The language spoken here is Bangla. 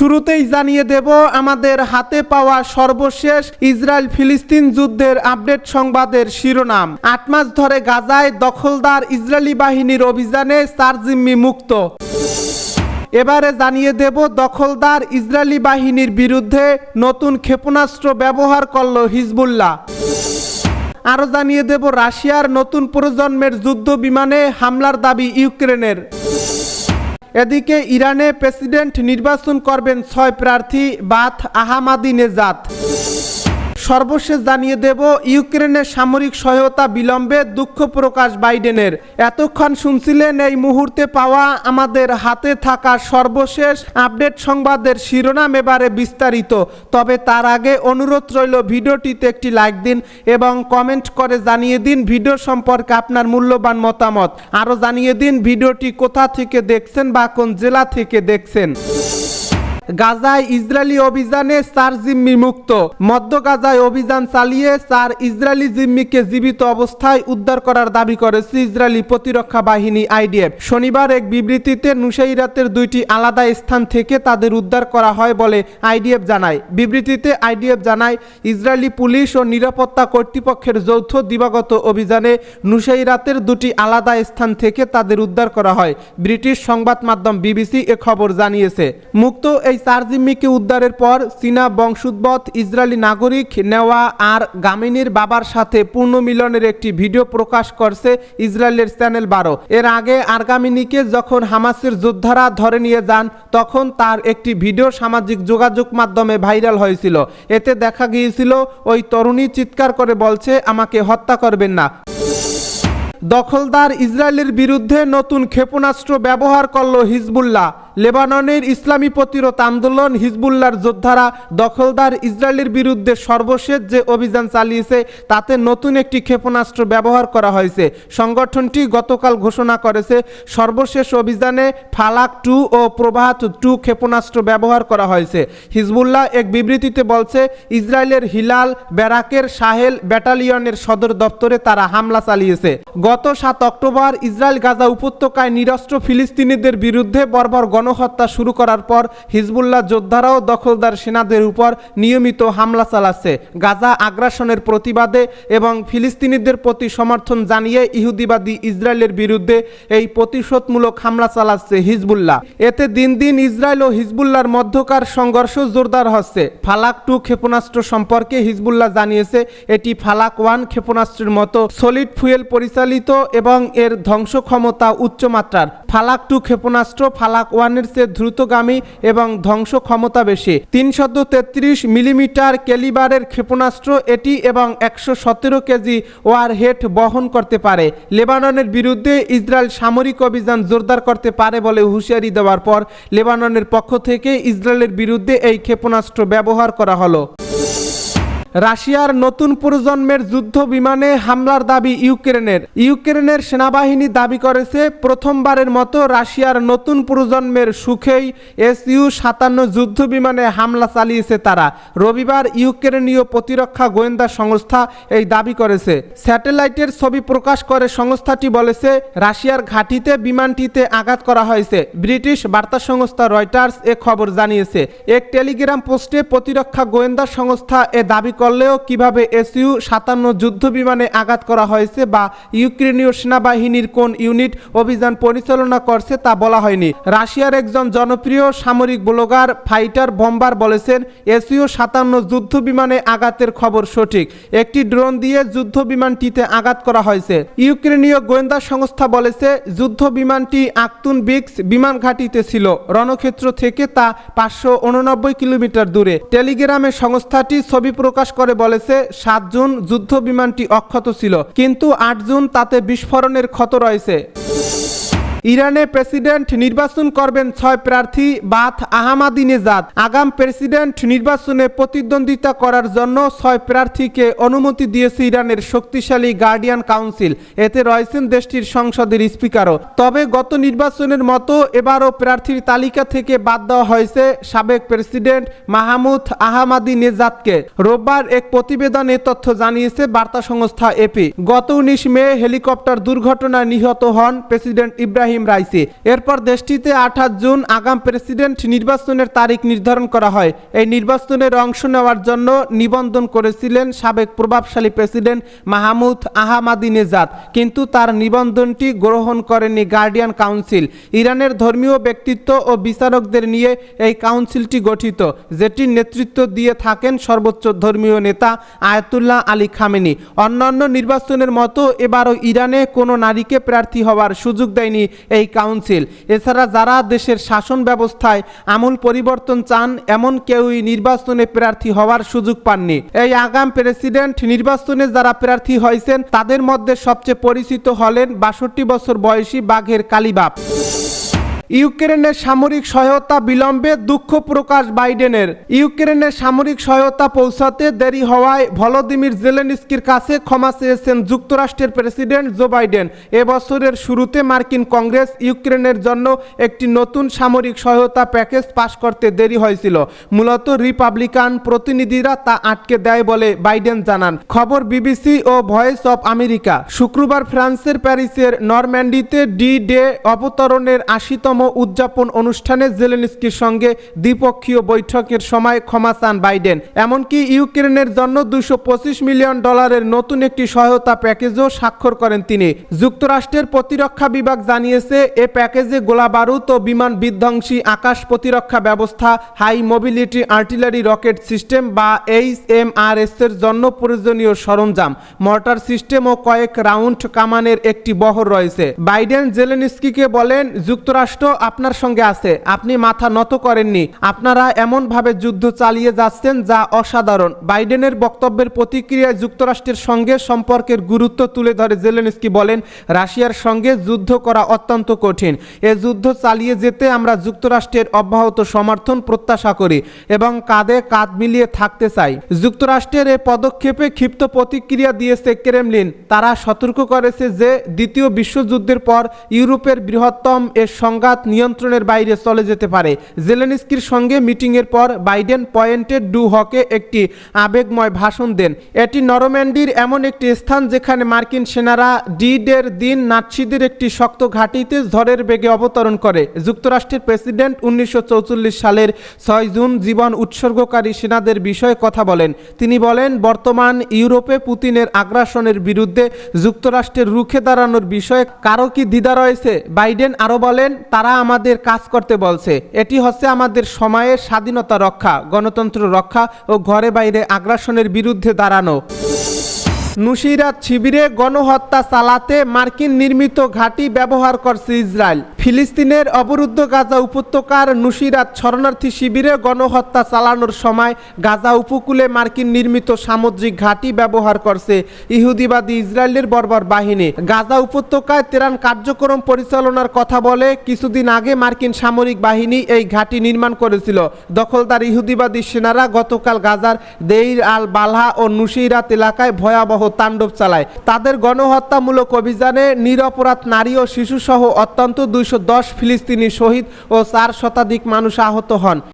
শুরুতেই জানিয়ে দেব, আমাদের হাতে পাওয়া সর্বশেষ ইসরায়েল ফিলিস্তিন যুদ্ধের আপডেট সংবাদের শিরোনাম। আট মাস ধরে গাজায় দখলদার ইসরায়েলি বাহিনীর অভিযানে সারজিম্মি মুক্ত। এবারে জানিয়ে দেব, দখলদার ইসরায়েলি বাহিনীর বিরুদ্ধে নতুন ক্ষেপণাস্ত্র ব্যবহার করল হিজবুল্লাহ। আরও জানিয়ে দেব, রাশিয়ার নতুন প্রজন্মের যুদ্ধ বিমানে হামলার দাবি ইউক্রেনের। এদিকে ইরানে প্রেসিডেন্ট নির্বাচন করবেন ছয় প্রার্থী বাথ আহামাদি নেজাত। সর্বশেষ জানিয়ে দেব, ইউক্রেনের সামরিক সহায়তা বিলম্বে দুঃখ প্রকাশ বাইডেনের। এতক্ষণ শুনছিলেন এই মুহূর্তে পাওয়া আমাদের হাতে থাকা সর্বশেষ আপডেট সংবাদের শিরোনাম এবারে বিস্তারিত। তবে তার আগে অনুরোধ রইল ভিডিওটিতে একটি লাইক দিন এবং কমেন্ট করে জানিয়ে দিন ভিডিও সম্পর্কে আপনার মূল্যবান মতামত। আরও জানিয়ে দিন ভিডিওটি কোথা থেকে দেখছেন বা কোন জেলা থেকে দেখছেন। গাজায় ইসরায়েলি অভিযানে চার জিম্মি মুক্ত। মধ্য গাজায় অভিযান চালিয়ে চার ইসরায়েলি জিম্মিকে জীবিত অবস্থায় উদ্ধার করার দাবি করেছে ইসরায়েলি প্রতিরক্ষা বাহিনী আইডিএফ। শনিবার এক বিবৃতিতে নুসাইরাতের দুইটি আলাদা স্থান থেকে তাদের উদ্ধার করা হয় বলে আইডিএফ জানায়। বিবৃতিতে আইডিএফ জানায়, ইসরায়েলি পুলিশ ও নিরাপত্তা কর্তৃপক্ষের যৌথ দিবাগত অভিযানে নুসাইরাতের দুটি আলাদা স্থান থেকে তাদের উদ্ধার করা হয়। ব্রিটিশ সংবাদ মাধ্যম বিবিসি এ খবর জানিয়েছে। মুক্ত এই চার জিম্মিকে উদ্ধারের পর চীনা বংশোদ্ভূত ইসরায়েলি নাগরিক নেওয়া আর গামিনীর বাবার সাথে পূর্ণ মিলনের একটি ভিডিও প্রকাশ করছে ইসরায়েলের চ্যানেল বারো। এর আগে আরগামিনীকে যখন হামাসের যোদ্ধারা ধরে নিয়ে যান, তখন তার একটি ভিডিও সামাজিক যোগাযোগ মাধ্যমে ভাইরাল হয়েছিল। এতে দেখা গিয়েছিল, ওই তরুণী চিৎকার করে বলছে, আমাকে হত্যা করবেন না। দখলদার ইসরায়েলের বিরুদ্ধে নতুন ক্ষেপণাস্ত্র ব্যবহার করল হিজবুল্লাহ। লেবাননের ইসলামী প্রতিরোধ আন্দোলন হিজবুল্লার যোদ্ধারা দখলদার ইসরায়েলের বিরুদ্ধে সর্বশেষ যে অভিযান চালিয়েছে, তাতে নতুন একটি ক্ষেপণাস্ত্র ব্যবহার করা হয়েছে। সংগঠনটি গতকাল ঘোষণা করেছে, সর্বশেষ অভিযানে ফালাক টু ও প্রভাত টু ক্ষেপণাস্ত্র ব্যবহার করা হয়েছে। হিজবুল্লাহ এক বিবৃতিতে বলছে, ইসরায়েলের হিলাল ব্যারাকের সাহেল ব্যাটালিয়নের সদর দপ্তরে তারা হামলা চালিয়েছে। গত সাত অক্টোবর ইসরায়েল গাজা উপত্যকায় নিরস্ত্র ফিলিস্তিনিদের বিরুদ্ধে বর্বর গণহত্যা শুরু করার পর হিজবুল্লাহ যোদ্ধারাও দখলদার সেনাদের উপর নিয়মিত হামলা চালাচ্ছে। গাজা আগ্রাসনের প্রতিবাদে এবং ফিলিস্তিনিদের প্রতি সমর্থন জানিয়ে ইহুদিবাদী ইসরায়েলের বিরুদ্ধে এই প্রতিশোধমূলক হামলা চালাচ্ছে হিজবুল্লাহ। এতে দিন দিন ইসরায়েল ও হিজবুল্লাহর মধ্যকার সংঘর্ষ জোরদার হচ্ছে। ফালাক টু ক্ষেপণাস্ত্র সম্পর্কে হিজবুল্লাহ জানিয়েছে, এটি ফালাক ওয়ান ক্ষেপণাস্ত্রের মতো সলিড ফুয়েল পরিচালিত এবং এর ধ্বংস ক্ষমতা উচ্চমাত্রার। ফালাক টু ক্ষেপণাস্ত্র ফালাক ওয়ানের চেয়ে দ্রুতগামী এবং ধ্বংস ক্ষমতা বেশি। তিনশত তেত্রিশ মিলিমিটার ক্যালিবারের ক্ষেপণাস্ত্র এটি এবং একশো সতেরো কেজি ওয়ার ওয়ারহেড বহন করতে পারে। লেবাননের বিরুদ্ধে ইসরায়েল সামরিক অভিযান জোরদার করতে পারে বলে হুঁশিয়ারি দেওয়ার পর লেবাননের পক্ষ থেকে ইসরায়েলের বিরুদ্ধে এই ক্ষেপণাস্ত্র ব্যবহার করা হলো। রাশিয়ার নতুন প্রজন্মের যুদ্ধ বিমানে হামলার দাবি ইউক্রেনের। ইউক্রেনের সেনাবাহিনী দাবি করেছে, প্রথমবারের মতো রাশিয়ার নতুন প্রজন্মের সুখেই এস ইউ সাতান্ন যুদ্ধ বিমানে হামলা চালিয়েছে তারা। রবিবার ইউক্রেনীয় প্রতিরক্ষা গোয়েন্দা সংস্থা এই দাবি করেছে। স্যাটেলাইটের ছবি প্রকাশ করে সংস্থাটি বলেছে, রাশিয়ার ঘাঁটিতে বিমানটিতে আঘাত করা হয়েছে। ব্রিটিশ বার্তা সংস্থা রয়টার্স এ খবর জানিয়েছে। এক টেলিগ্রাম পোস্টে প্রতিরক্ষা গোয়েন্দা সংস্থা এ দাবি করলেও কীভাবে এসইউ সাতান্ন যুদ্ধ বিমানে আঘাত করা হয়েছে বা ইউক্রেনীয় সেনাবাহিনীর কোন ইউনিট অভিযান পরিচালনা করছে তা বলা হয়নি। রাশিয়ার একজন জনপ্রিয় সামরিক ব্লগার ফাইটার বম্বার বলেছেন, এসইউ সাতান্ন যুদ্ধ বিমানে আঘাতের খবর সঠিক। একটি ড্রোন দিয়ে যুদ্ধ বিমানটিতে আঘাত করা হয়েছে। ইউক্রেনীয় গোয়েন্দা সংস্থা বলেছে, যুদ্ধ বিমানটি আক্তুন বিক্স বিমান ঘাঁটিতে ছিল। রণক্ষেত্র থেকে তা পাঁচশো উননব্বই কিলোমিটার দূরে। টেলিগ্রামে সংস্থাটি ছবি প্রকাশ করে বলেছে, সাত জুন যুদ্ধ বিমানটি অক্ষত ছিল, কিন্তু আট জুন তাতে বিস্ফোরণের ক্ষত রয়েছে। ইরানে প্রেসিডেন্ট নির্বাচন করবেন ছয় প্রার্থী বাথ আহমাদি নেজাদ আগাম প্রেসিডেন্ট নির্বাচনে প্রতিদ্বন্দ্বিতা করার জন্য ছয় প্রার্থীকে অনুমতি দিয়েছে ইরানের শক্তিশালী গার্ডিয়ান কাউন্সিল। এতে রয়েছেন দেশটির সংসদের স্পিকারও। তবে গত নির্বাচনের মতো এবারও প্রার্থীর তালিকা থেকে বাদ দেওয়া হয়েছে সাবেক প্রেসিডেন্ট মাহমুদ আহমাদি নেজাদকে রোববার এক প্রতিবেদনে তথ্য জানিয়েছে বার্তা সংস্থা এপি। গত উনিশ মে হেলিকপ্টার দুর্ঘটনায় নিহত হন প্রেসিডেন্ট ইব্রাহিম ইব্রাহিম রাইসি। এরপর দেশটিতে আঠাশ জুন আগাম প্রেসিডেন্ট নির্বাচনের তারিখ নির্ধারণ করা হয়। এই নির্বাচনের অংশ নেওয়ার জন্য নিবন্ধন করেছিলেন সাবেক প্রভাবশালী প্রেসিডেন্ট মাহমুদ আহমাদি নেজাদ। কিন্তু তার নিবন্ধনটি গ্রহণ করেনি গার্ডিয়ান কাউন্সিল। ইরানের ধর্মীয় ব্যক্তিত্ব ও বিচারকদের নিয়ে এই কাউন্সিলটি গঠিত, যেটির নেতৃত্ব দিয়ে থাকেন সর্বোচ্চ ধর্মীয় নেতা আয়াতুল্লাহ আলী খামেনি। অন্যান্য নির্বাচনের মতো এবারও ইরানে কোনো নারীকে প্রার্থী হওয়ার সুযোগ দেয়নি এই কাউন্সিল। এছাড়া যারা দেশের শাসন ব্যবস্থায় আমূল পরিবর্তন চান, এমন কেউই নির্বাচনে প্রার্থী হওয়ার সুযোগ পাননি। এই আগাম প্রেসিডেন্ট নির্বাচনে যারা প্রার্থী হয়েছেন, তাদের মধ্যে সবচেয়ে পরিচিত হলেন বাষট্টি বছর বয়সী বাঘের কালিবাপ। ইউক্রেনের সামরিক সহায়তা বিলম্বে দুঃখ প্রকাশ বাইডেনের। ইউক্রেনের সামরিক সহায়তা পৌঁছাতে দেরি হওয়ায় ভলোদিমির জেলেনস্কির কাছে ক্ষমা চেয়েছেন যুক্তরাষ্ট্রের প্রেসিডেন্ট জো বাইডেন। এবছরের শুরুতে মার্কিন কংগ্রেস ইউক্রেনের জন্য একটি নতুন সামরিক সহায়তা প্যাকেজ পাশ করতে দেরি হয়েছিল। মূলত রিপাবলিকান প্রতিনিধিরা তা আটকে দেয় বলে বাইডেন জানান। খবর বিবিসি ও ভয়েস অফ আমেরিকা। শুক্রবার ফ্রান্সের প্যারিসের নরম্যান্ডিতে ডি ডে অবতরণের আশিতম উদযাপন অনুষ্ঠানে জেলেনস্কির সঙ্গে দ্বিপক্ষীয় বৈঠকের সময় ক্ষমা চান বাইডেন। এমনকি ইউক্রেনের জন্য দুশো মিলিয়ন ডলারের নতুন একটি সহায়তা প্যাকেজও স্বাক্ষর করেন তিনি। যুক্তরাষ্ট্রের প্রতিরক্ষা বিভাগ জানিয়েছে, এ প্যাকেজে গোলা বারুদ ও বিমান বিধ্বংসী আকাশ প্রতিরক্ষা ব্যবস্থা, high mobility artillery rocket system বা এইচ এম আর এস এর জন্য প্রয়োজনীয় সরঞ্জাম, মর্টার সিস্টেম ও কয়েক রাউন্ড কামানের একটি বহর রয়েছে। বাইডেন জেলেনস্কিকে বলেন, যুক্তরাষ্ট্র আপনার সঙ্গে আছে। আপনি মাথা নত করেননি। আপনারা এমনভাবে যুদ্ধ চালিয়ে যাচ্ছেন যা অসাধারণ। বাইডেনের বক্তব্যের প্রতিক্রিয়ায় যুক্তরাষ্ট্রের সঙ্গে সম্পর্কের গুরুত্ব তুলে ধরে জেলেনস্কি বলেন, রাশিয়ার সঙ্গে যুদ্ধ করা অত্যন্ত কঠিন। এ যুদ্ধ চালিয়ে যেতে আমরা যুক্তরাষ্ট্রের অব্যাহত সমর্থন প্রত্যাশা করি এবং কাঁধে কাঁধ মিলিয়ে থাকতে চাই। যুক্তরাষ্ট্রের এ পদক্ষেপে ক্ষিপ্ত প্রতিক্রিয়া দিয়েছে ক্রেমলিন। তারা সতর্ক করেছে যে, দ্বিতীয় বিশ্বযুদ্ধের পর ইউরোপের বৃহত্তম এ সংঘাত নিয়ন্ত্রণের বাইরে চলে যেতে পারে। জেলেনস্কির সঙ্গে মিটিংয়ের পর বাইডেন পয়েন্টে ডু হকে একটি আবেগময় ভাষণ দেন। এটি নরম্যান্ডির এমন একটি স্থান যেখানে মার্কিন সেনারা ডি ডের দিন নাৎসিদের একটি শক্ত ঘাঁটিতে ঝড়ের বেগে অবতরণ করে। যুক্তরাষ্ট্রের প্রেসিডেন্ট উনিশশো সালের ছয় জুন জীবন উৎসর্গকারী সেনাদের বিষয়ে কথা বলেন। তিনি বলেন, বর্তমান ইউরোপে পুতিনের আগ্রাসনের বিরুদ্ধে যুক্তরাষ্ট্রের রুখে দাঁড়ানোর বিষয়ে কারও কি দ্বিধা রয়েছে? বাইডেন আরও বলেন তারা আমাদের কাজ করতে বলছে। এটি হচ্ছে আমাদের সময়ের স্বাধীনতা রক্ষা, গণতন্ত্র রক্ষা ও ঘরে বাইরে আগ্রাসনের বিরুদ্ধে দাঁড়ানো। নুসিরাত শিবিরে গণহত্যা চালাতে মার্কিন নির্মিত ঘাঁটি ব্যবহার করছে ইসরায়েল। ফিলিস্তিনের অবরুদ্ধ গাজা উপত্যকার নুসিরাত শরণার্থী শিবিরে গণহত্যা চালানোর সময় গাজা উপকূলে মার্কিন নির্মিত সামুদ্রিক ঘাঁটি ব্যবহার করছে ইহুদিবাদী ইসরায়েলের বর্বর বাহিনী। গাজা উপত্যকায় তেরান কার্যক্রম পরিচালনার কথা বলে কিছুদিন আগে মার্কিন সামরিক বাহিনী এই ঘাঁটি নির্মাণ করেছিল। দখলদার ইহুদিবাদী সেনারা গতকাল গাজার দেইর আল বালহা ও নুসিরাত এলাকায় ভয়াবহ তাণ্ডব চালায়। তাদের গণহত্যামূলক অভিযানে নিরপরাধ নারী ও শিশুসহ অত্যন্ত দুইশো দশ ফিলিস্তিনি শহীদ ও চার শতাধিক মানুষ আহত হন।